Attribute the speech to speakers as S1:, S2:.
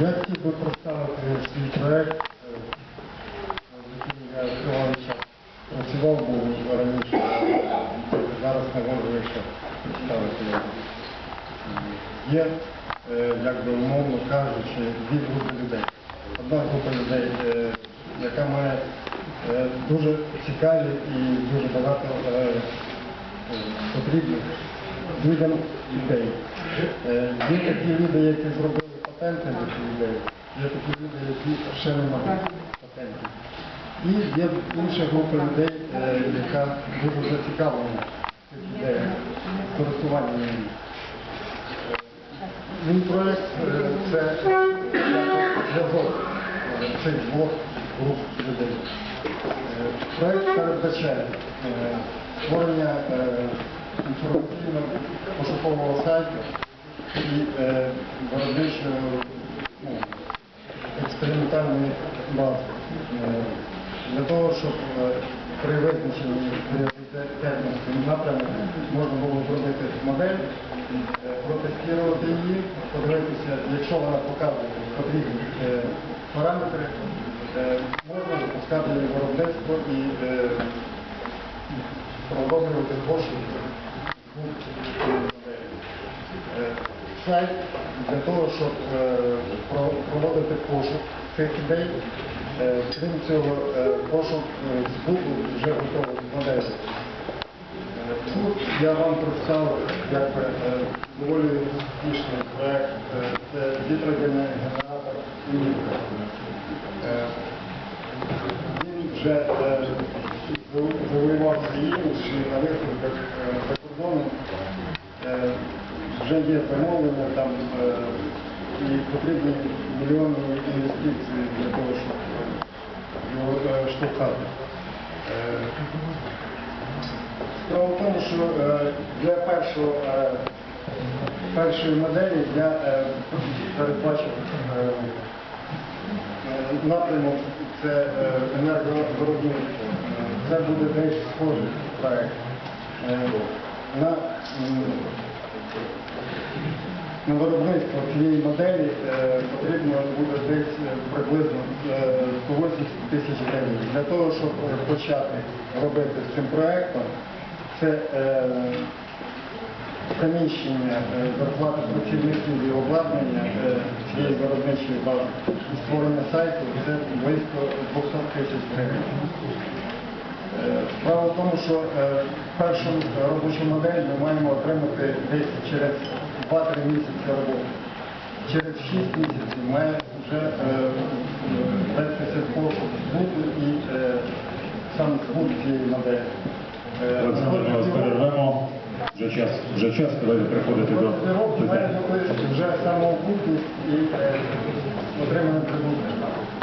S1: Я хотів би представити свій проект, е, з яким я тривалий час працював, був раніше, зараз не можу ще представити його. Є, як би умовно кажучи, дві групи людей. Одна група людей, е, яка має дуже цікаві і дуже багато потрібних людям ідей. Е, Є такі люди, які зробили патенти на ці ідеї, є такі люди, які ще не патентів. І є інша група людей, е, яка дуже зацікавлена цих ідеях, користування ними. Мій проєкт е, це зв'язок е, цих двох груп людей. Проєкт передбачає створення інформаційно-пошукового сайту і виробничої ну, експериментальної бази. Е, Для того, щоб е, при визначенні пріоритетності напрямку можна було зробити модель, е, протестувати її, подивитися, якщо вона показує потрібні параметри, можна запускати її виробництво і продовжувати пошук Сайт для того, щоб проводити пошук цих ідей, Е, крім цього, е, пошук е, збуту вже готових моделей. Е, Тут я вам представив е, доволі успішний проект. Е, Це вітрогенератор «Нівка». Е, Він вже завоював свій імідж на виставках за кордоном. Вже є замовлення там і потрібні мільйонні інвестиції для того, щоб його е, штовхати. Е, Справа в тому, що е, для першого, першої моделі я передбачив е, е, напрямок це енерговиробництво. Це буде десь схожий проект. Е, на виробництво цієї моделі е, потрібно буде десь е, приблизно е, 180 тисяч гривень. Для того, щоб е, почати робити з цим проектом, це е, приміщення, е, зарплати працівників і обладнання е, цієї виробничої бази і створення сайту це близько 200 тисяч гривень. Е, Справа в тому, що е, першу робочу модель ми маємо отримати десь через 2-3 місяці роботи. Через 6 місяців має вже вестися пошук збуту і е, сам збут цієї моделі. Е,
S2: Олександр, вас перервемо. Вже час, вже час, коли ви до
S1: питання. Вже самоокупність і е, отримання прибутку.